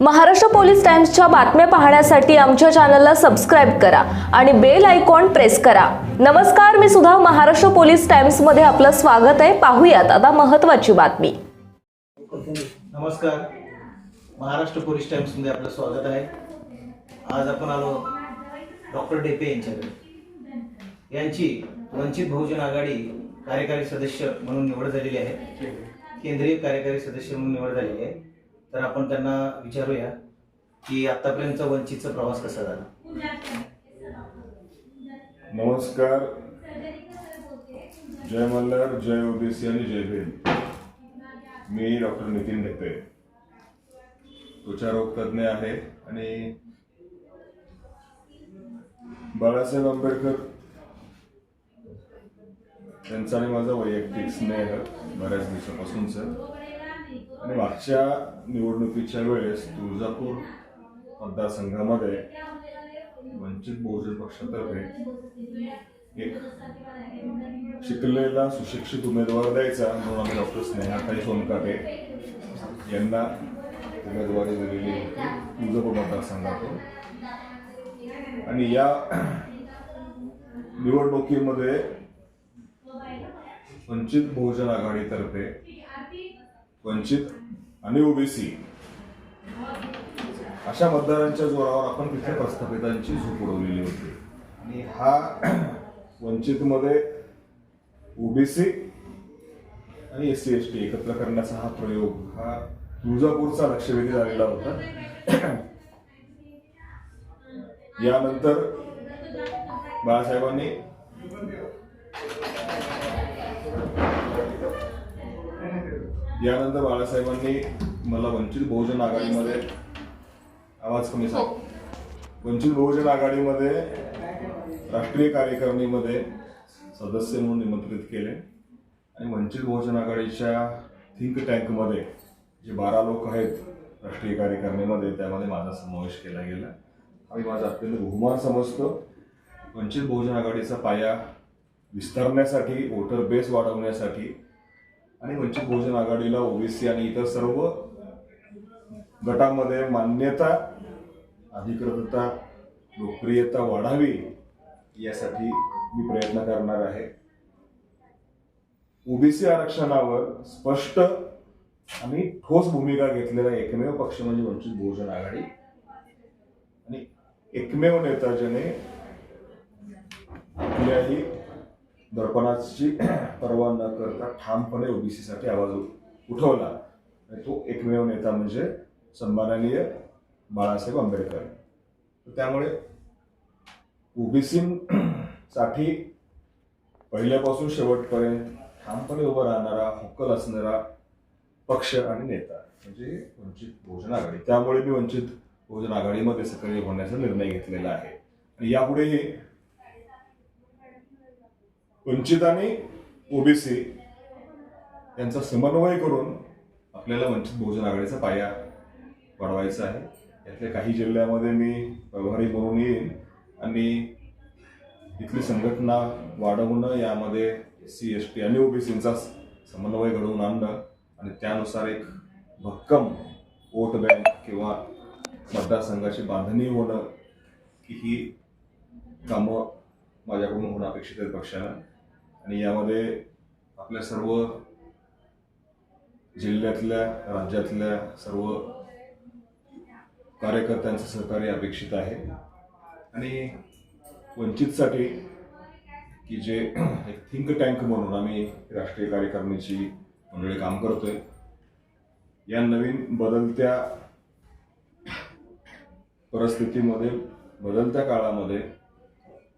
Maharashtra police टाइम्सच्या बातम्या पाहण्यासाठी आमच्या चॅनलला सबस्क्राईब करा आणि बेल आयकॉन प्रेस करा. नमस्कार मी सुद्धा महाराष्ट्र पोलीस टाइम्समध्ये आपलं स्वागत आहे. पाहूयात आता महत्वाची बातमी. नमस्कार. महाराष्ट्र पोलीस टाइम्समध्ये आपलं स्वागत आहे. आज आपण आलो डॉक्टर डेपे यांच्याकडे. यांची वंचित बहुजन आघाडी कार्यकारी सदस्य म्हणून निवड झालेली आहे. केंद्रीय कार्यकारी सदस्य म्हणून निवड झालेली आहे. तर आपण त्यांना विचारूया की आतापर्यंत वंचितचा प्रवास कसा झाला? नमस्कार. जय मल्हार जय ओबीसी आणि जय भीम. मी डॉक्टर नितीन ढेपे. त्वचारोग तज्ज्ञ आहे आणि बाळासाहेब आंबेडकर त्यांचा आणि माझा वैयक्तिक स्नेह बऱ्याच दिवसापासूनच. मागच्या निवडणुकीच्या वेळेस तुळजापूर मतदारसंघामध्ये वंचित बहुजन पक्षातर्फे एक शिकलेला सुशिक्षित उमेदवार द्यायचा म्हणून आम्ही डॉक्टर स्नेहाताई सोनकाटे यांना उमेदवारी दिलेली होती तुळजापूर मतदारसंघातून. आणि या निवडणुकीमध्ये वंचित बहुजन आघाडीतर्फे वंचित आणि ओबीसी. अशा मतदारांच्या जोरावर आपण तिथे प्रस्थापितांची झोप उडवलेली होती. आणि हा वंचितमध्ये ओबीसी आणि एस सी एस टी एकत्र करण्याचा हा प्रयोग हा तुळजापूरचा लक्षवेधी झालेला होता. यानंतर बाळासाहेबांनी यानंतर बाळासाहेबांनी मला वंचित बहुजन आघाडीमध्ये आवाज कमी सांग. वंचित बहुजन आघाडीमध्ये राष्ट्रीय कार्यकारिणीमध्ये सदस्य म्हणून निमंत्रित केले. आणि वंचित बहुजन आघाडीच्या थिंक टँकमध्ये जे बारा लोक आहेत राष्ट्रीय कार्यकारिणीमध्ये त्यामध्ये माझा समावेश केला गेला. आणि माझा अत्यंत बहुमान समजतो. वंचित बहुजन आघाडीचा पाया विस्तारण्यासाठी वोटर बेस वाढवण्यासाठी आणि वंचित बहुजन आघाडीला ओबीसी आणि इतर सर्व गटामध्ये मान्यता अधिकृतता लोकप्रियता वाढावी यासाठी मी प्रयत्न करणार आहे. ओबीसी आरक्षणावर स्पष्ट आणि ठोस भूमिका घेतलेला एकमेव पक्ष म्हणजे वंचित बहुजन आघाडी. आणि एकमेव नेता ज्याने कुठल्याही दर्पणाची पर्वा न करता ठामपणे ओबीसीसाठी आवाज उठवला. आणि तो एकमेव नेता म्हणजे सन्माननीय बाळासाहेब आंबेडकर. तर त्यामुळे ओबीसीसाठी पहिल्यापासून शेवटपर्यंत ठामपणे उभा राहणारा हक्कल असणारा पक्ष आणि नेता म्हणजे वंचित बहुजन आघाडी. त्यामुळे मी वंचित बहुजन आघाडीमध्ये सक्रिय होण्याचा निर्णय घेतलेला आहे. आणि यापुढेही वंचित आणि ओबीसी यांचा समन्वय करून आपल्याला वंचित बहुजन आघाडीचा पाया वाढवायचा आहे. यातल्या काही जिल्ह्यामध्ये मी व्यवहारी म्हणून येईन आणि इथली संघटना वाढवणं यामध्ये एस सी एस टी आणि ओबीसींचा समन्वय घडवून आणणं आणि त्यानुसार एक भक्कम वोट बँक किंवा मतदारसंघाची बांधणी होणं की ही कामं माझ्याकडून होणं अपेक्षित आहे पक्षाला आणि यामध्ये आपल्या सर्व जिल्ह्यातल्या राज्यातल्या सर्व कार्यकर्त्यांचं सहकार्य अपेक्षित आहे. आणि वंचितसाठी की जे एक थिंक टँक म्हणून आम्ही राष्ट्रीय कार्यकारिणीची मंडळी काम करतोय या नवीन बदलत्या परिस्थितीमध्ये बदलत्या काळामध्ये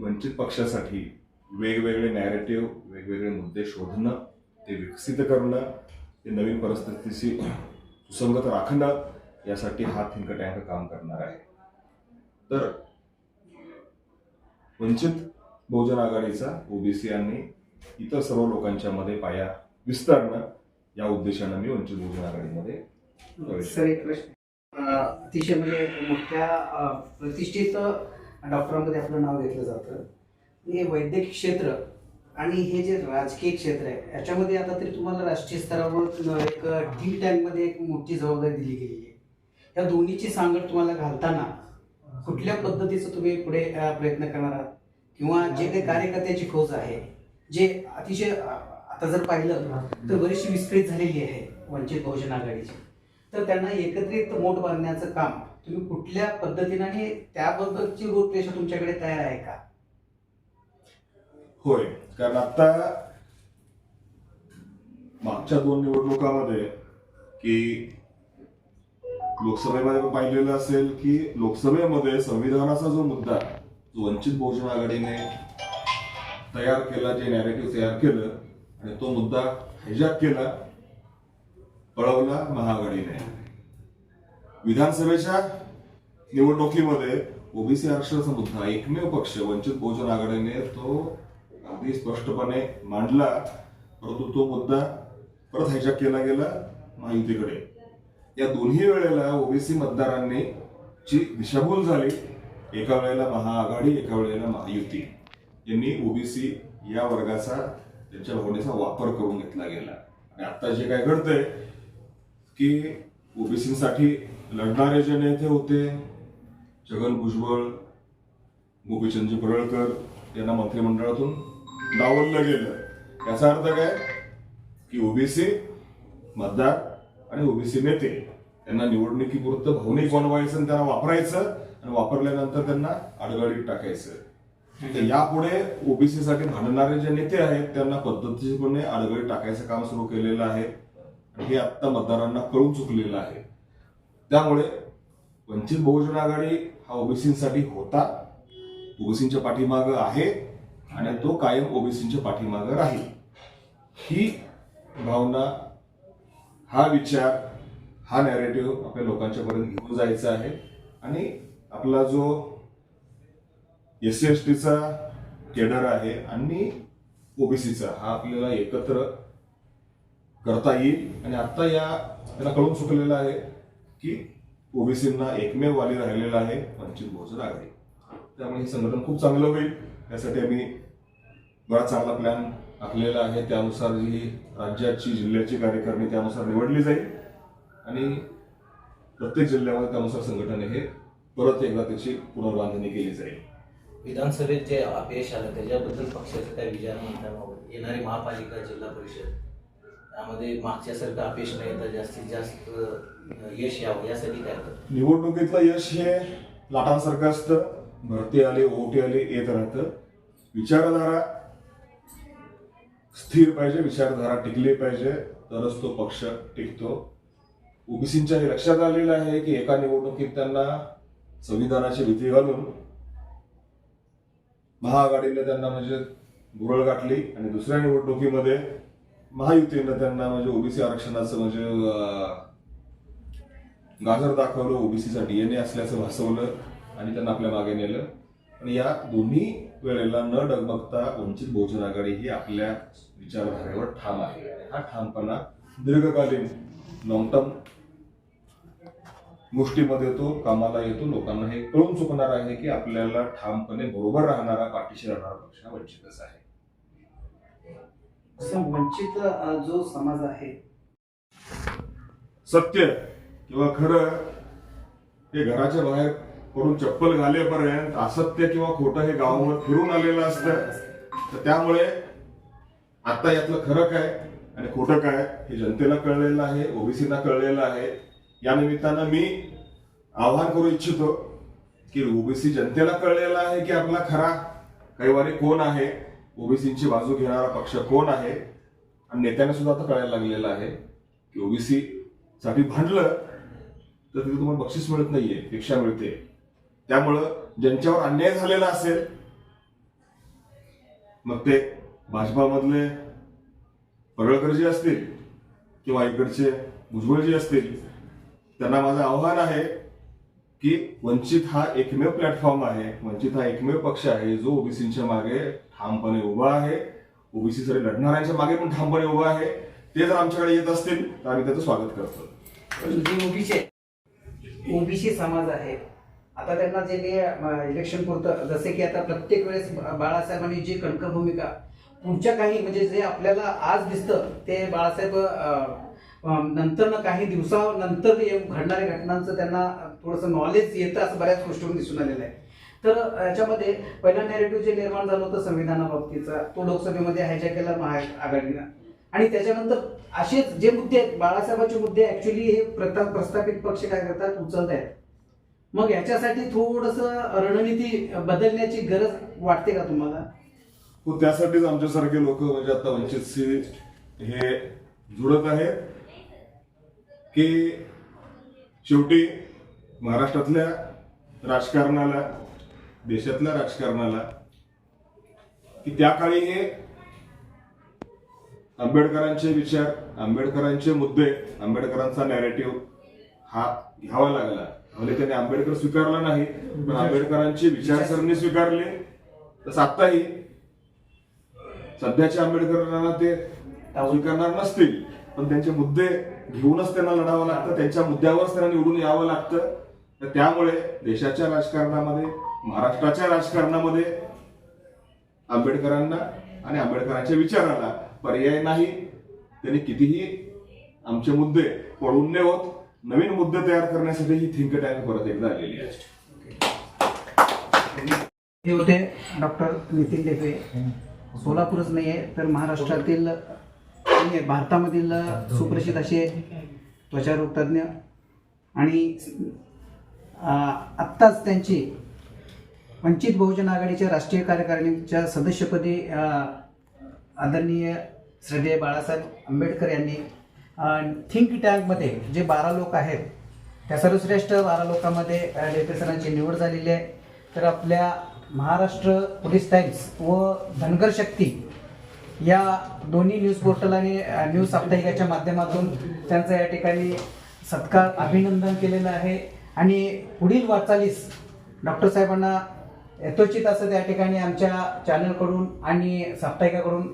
वंचित पक्षासाठी वेगवेगळे नॅरेटिव्ह वेगवेगळे मुद्दे शोधणं ते विकसित करणं ते नवीन परिस्थितीशी सुसंगत राखणं यासाठी हा थिंक टँक काम करणार आहे. तर वंचित बहुजन आघाडीचा ओबीसी आणि इतर सर्व लोकांच्या मध्ये पाया विस्तारणं या उद्देशानं मी वंचित बहुजन आघाडीमध्ये सर एक प्रश्न. अतिशय म्हणजे मोठ्या प्रतिष्ठित डॉक्टरांमध्ये आपलं नाव घेतलं जातं. हे वैद्यकीय क्षेत्र आणि हे जे राजकीय क्षेत्र आहे याच्यामध्ये आता तरी तुम्हाला राष्ट्रीय स्तरावर एक थिंक टँकमध्ये एक मोठी जबाबदारी दिली गेलेली आहे. या दोन्हीची सांगड तुम्हाला घालताना कुठल्या पद्धतीचं तुम्ही पुढे प्रयत्न करणार आहात? किंवा जे काही कार्यकर्त्याची खोज आहे जे अतिशय आता जर पाहिलं तर बरीचशी विस्कळीत झालेली आहे वंचित बहुजन आघाडीची. तर त्यांना एकत्रित मोठ बांधण्याचं काम तुम्ही कुठल्या पद्धतीने आणि त्याबद्दलची रूपरेषा तुमच्याकडे तयार आहे का? होय. कारण आता मागच्या दोन निवडणुकामध्ये की लोकसभेमध्ये पाहिलेलं असेल की लोकसभेमध्ये संविधानाचा जो मुद्दा जो वंचित बहुजन आघाडीने तयार केला जे नॅरेटिव्ह तयार केलं आणि तो मुद्दा हायजॅक केला पळवला महाआघाडीने. विधानसभेच्या निवडणुकीमध्ये ओबीसी आरक्षणाचा मुद्दा एकमेव पक्ष वंचित बहुजन आघाडीने तो अगदी स्पष्टपणे मांडला. परंतु तो मुद्दा परत हायजॅक केला गेला महायुतीकडे या दोन्ही वेळेला ओबीसी मतदारांनी ची दिशाभूल झाली एका वेळेला महाआघाडी एका वेळेला महायुती यांनी ओबीसी या वर्गाचा त्यांच्या भावनेचा वापर करून घेतला गेला. आणि आता जे काय घडतंय की ओबीसीसाठी लढणारे जे नेते होते छगन भुजबळ गोपीचंद परळकर यांना मंत्रिमंडळातून डावललं गेलं. याचा अर्थ काय? की ओबीसी मतदार आणि ओबीसी नेते त्यांना निवडणुकीपुरतं भावनिक बनवायचं आणि त्यांना वापरायचं आणि वापरल्यानंतर त्यांना आडगळीत टाकायचं. तर यापुढे ओबीसीसाठी भांडणारे जे नेते आहेत त्यांना पद्धतीने आडगळीत टाकायचं काम सुरू केलेलं आहे. आणि हे आत्ता मतदारांना कळून चुकलेलं आहे. त्यामुळे वंचित बहुजन आघाडी हा ओबीसीसाठी होता. ओबीसींच्या पाठीमागं आहे. आणि तो कायम ओबीसींच्या पाठीमागं राहील. ही भावना हा विचार हा नॅरेटिव्ह आपल्या लोकांच्या पर्यंत घेऊन जायचा आहे. आणि आपला जो एस सी एस टीचा केडर आहे आणि ओबीसीचा हा आपल्याला एकत्र करता येईल. आणि आता या त्यांना कळून चुकलेलं आहे की ओबीसींना एकमेव वाली राहिलेला आहे वंचित बहुजन आघाडी. त्यामुळे हे संघटन खूप चांगलं होईल. त्यासाठी आम्ही बराच चांगला प्लॅन आखलेला आहे. त्यानुसार जी राज्याची जिल्ह्याची कार्यकारिणी त्यानुसार निवडली जाईल. आणि प्रत्येक जिल्ह्यामध्ये त्यानुसार संघटन हे परत एकदा त्याची पुनर्बांधणी केली जाईल. विधानसभेत जे अपयश आलं त्याच्याबद्दल पक्षाचं काय विचार म्हणता येणारी महापालिका जिल्हा परिषद. त्यामध्ये मागच्यासारखं अपयश नाही तर जास्तीत जास्त यश यावं यासाठी काय निवडणुकीतलं यश हे लाटांसारखं असतं. भरती आली ओटी आली येत राहतं. विचारधारा स्थिर पाहिजे विचारधारा टिकली पाहिजे तरच तो पक्ष टिकतो. ओबीसींच्या हे लक्षात आलेलं आहे की एका निवडणुकीत त्यांना संविधानाची भीती घालून महाआघाडीने त्यांना म्हणजे गुरळ गाठली आणि दुसऱ्या निवडणुकीमध्ये महायुतीनं त्यांना म्हणजे ओबीसी आरक्षणाचं म्हणजे गाजर दाखवलं ओबीसीचा डीएनए असल्याचं भासवलं आणि त्यांना आपल्या मागे नेलं. आणि या दोन्ही वेळेला न डगमगता वंचित बहुजन आघाडी ही आपल्या विचारधारेवर ठाम आहे. हा ठामपणा दीर्घकालीन लॉंग टर्म गोष्टीमध्ये येतो कामाला येतो लोकांना हे कळून चुकणार आहे की आपल्याला ठामपणे बरोबर राहणारा पाठीशी राहणारा पक्ष हा वंचितच आहे. असं वंचित जो समाज आहे. सत्य किंवा खरं हे घराच्या बाहेर पडून चप्पल घालेपर्यंत असत्य किंवा खोटं हे गावावर फिरून आलेलं असतं. तर त्यामुळे आता यातलं खरं काय आणि खोटं काय हे जनतेला कळलेलं आहे ओबीसीना कळलेलं आहे. या निमित्तानं मी आवाहन करू इच्छितो की ओबीसी जनतेला कळलेलं आहे की आपला खरा कैवारी कोण आहे ओबीसींची बाजू घेणारा पक्ष कोण आहे आणि नेत्याने सुद्धा आता कळायला लागलेलं आहे की ओबीसी साठी भांडलं तर तिथे तुम्हाला बक्षीस मिळत नाहीये शिक्षा मिळते. त्यामुळं ज्यांच्यावर अन्याय झालेला असेल मग ते भाजपामधले परळकरजी जे असतील किंवा इकडचे भुजबळ जे असतील त्यांना माझं आव्हान आहे की वंचित हा एकमेव प्लॅटफॉर्म आहे वंचित हा एकमेव पक्ष आहे जो ओबीसीच्या मागे ठामपणे उभा आहे. ओबीसी साठी लढणाऱ्यांच्या मागे पण ठामपणे उभा आहे. ते जर आमच्याकडे येत असतील तर आम्ही त्याचं स्वागत करतो. ओबीसी ओबीसी समाज आहे आता त्यांना जे काही इलेक्शन पुरतं जसे की आता प्रत्येक वेळेस बाळासाहेबांनी जी कणक भूमिका पुढच्या काही म्हणजे जे आपल्याला आज दिसतं ते बाळासाहेब नंतर काही दिवसानंतर घडणाऱ्या घटनांचं त्यांना थोडंसं नॉलेज येतं असं बऱ्याच गोष्टीवरून दिसून आलेलं आहे. तर याच्यामध्ये पहिला नॅरेटिव्ह जे निर्माण झालं होतं संविधानाबाबतीचा तो लोकसभेमध्ये हायजॅक केला महाआघाडीनं आणि त्याच्यानंतर असेच जे मुद्दे आहेत बाळासाहेबांचे मुद्दे ऍक्च्युली हे प्रथा प्रस्थापित पक्ष काय करतात? उचलत आहेत मग याच्यासाठी थोडस रणनीती बदलण्याची गरज वाटते का तुम्हाला? हो, त्यासाठीच आमच्यासारखे लोक म्हणजे आता वंचितशी हे जुळत आहेत. की शेवटी महाराष्ट्रातल्या राजकारणाला देशातल्या राजकारणाला की त्या काळी हे आंबेडकरांचे विचार आंबेडकरांचे मुद्दे आंबेडकरांचा नॅरेटिव्ह हा घ्यावा लागला. म्हणजे त्याने आंबेडकर स्वीकारला नाही पण आंबेडकरांची विचारसरणी स्वीकारली. तसं आत्ताही सध्याच्या आंबेडकरांना ते स्वीकारणार नसतील पण त्यांचे मुद्दे घेऊनच त्यांना लढावं लागतं त्यांच्या मुद्द्यावरच त्यांना निवडून यावं लागतं. तर त्यामुळे देशाच्या राजकारणामध्ये महाराष्ट्राच्या राजकारणामध्ये आंबेडकरांना आणि आंबेडकरांच्या विचाराला पर्याय नाही. त्यांनी कितीही आमचे मुद्दे पळून नेवत होत नवीन मुद्दे तयार करण्यासाठी ही थिंक टँक परत एकदा आलेली आहे. हे होते डॉक्टर नितीन डेपे सोलापूरच नाही आहे तर महाराष्ट्रातील भारतामधील सुप्रसिद्ध असे त्वचारोग तज्ज्ञ आणि आत्ताच त्यांची वंचित बहुजन आघाडीच्या राष्ट्रीय कार्यकारिणीच्या सदस्यपदी आदरणीय श्रद्धेय बाळासाहेब आंबेडकर यांनी थिंक टँकमध्ये जे बारा लोक आहेत त्या सर्वश्रेष्ठ बारा लोकांमध्ये अं, निवड झालेली आहे. तर आपल्या महाराष्ट्र पोलीस टाइम्स व धनगर शक्ती या दोन्ही न्यूज पोर्टल आणि न्यूज साप्ताहिकाच्या माध्यमातून त्यांचं या ठिकाणी सत्कार अभिनंदन केलेलं आहे. आणि पुढील वाटचालीस डॉक्टर साहेबांना यथोचित असं त्या ठिकाणी आमच्या चॅनलकडून आणि साप्ताहिकाकडून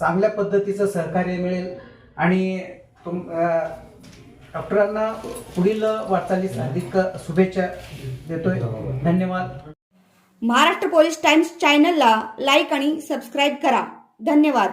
चांगल्या पद्धतीचं सहकार्य मिळेल. आणि तुम डॉक्टरांना पुढील वाटचालीस हार्दिक शुभेच्छा देतोय. धन्यवाद. महाराष्ट्र पोलीस टाइम्स चॅनलला लाईक आणि सबस्क्राईब करा. धन्यवाद.